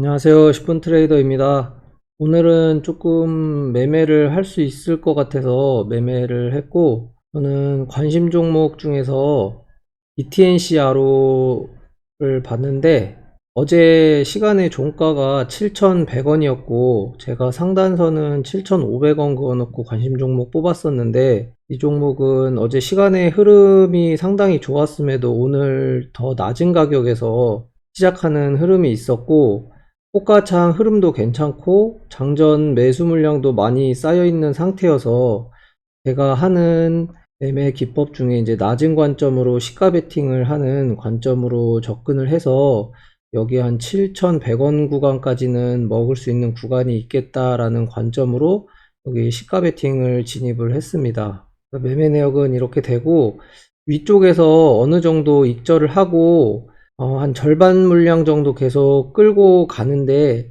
안녕하세요. 10분 트레이더입니다. 오늘은 조금 매매를 할 수 있을 것 같아서 매매를 했고, 저는 관심 종목 중에서 ETNC RO를 봤는데, 어제 시간에 종가가 7,100원이었고, 제가 상단선은 7,500원 그어놓고 관심 종목 뽑았었는데, 이 종목은 어제 시간의 흐름이 상당히 좋았음에도 오늘 더 낮은 가격에서 시작하는 흐름이 있었고, 호가창 흐름도 괜찮고 장전 매수 물량도 많이 쌓여 있는 상태여서 제가 하는 매매 기법 중에 이제 낮은 관점으로 시가 베팅을 하는 관점으로 접근을 해서 여기 한 7,100원 구간까지는 먹을 수 있는 구간이 있겠다라는 관점으로 여기 시가 베팅을 진입을 했습니다. 매매 내역은 이렇게 되고 위쪽에서 어느 정도 익절을 하고 어, 한 절반 물량 정도 계속 끌고 가는데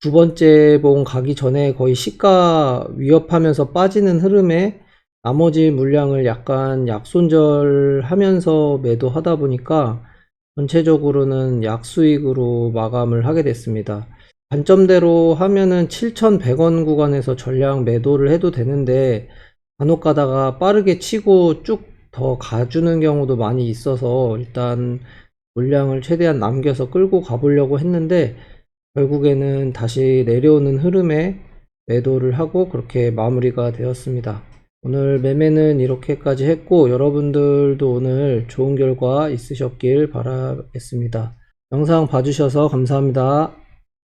두 번째 봉 가기 전에 거의 시가 위협하면서 빠지는 흐름에 나머지 물량을 약간 약손절하면서 매도하다 보니까 전체적으로는 약수익으로 마감을 하게 됐습니다. 관점대로 하면은 7,100원 구간에서 전량 매도를 해도 되는데 간혹 가다가 빠르게 치고 쭉 더 가주는 경우도 많이 있어서 일단 물량을 최대한 남겨서 끌고 가보려고 했는데 결국에는 다시 내려오는 흐름에 매도를 하고 그렇게 마무리가 되었습니다. 오늘 매매는 이렇게까지 했고 여러분들도 오늘 좋은 결과 있으셨길 바라겠습니다. 영상 봐주셔서 감사합니다.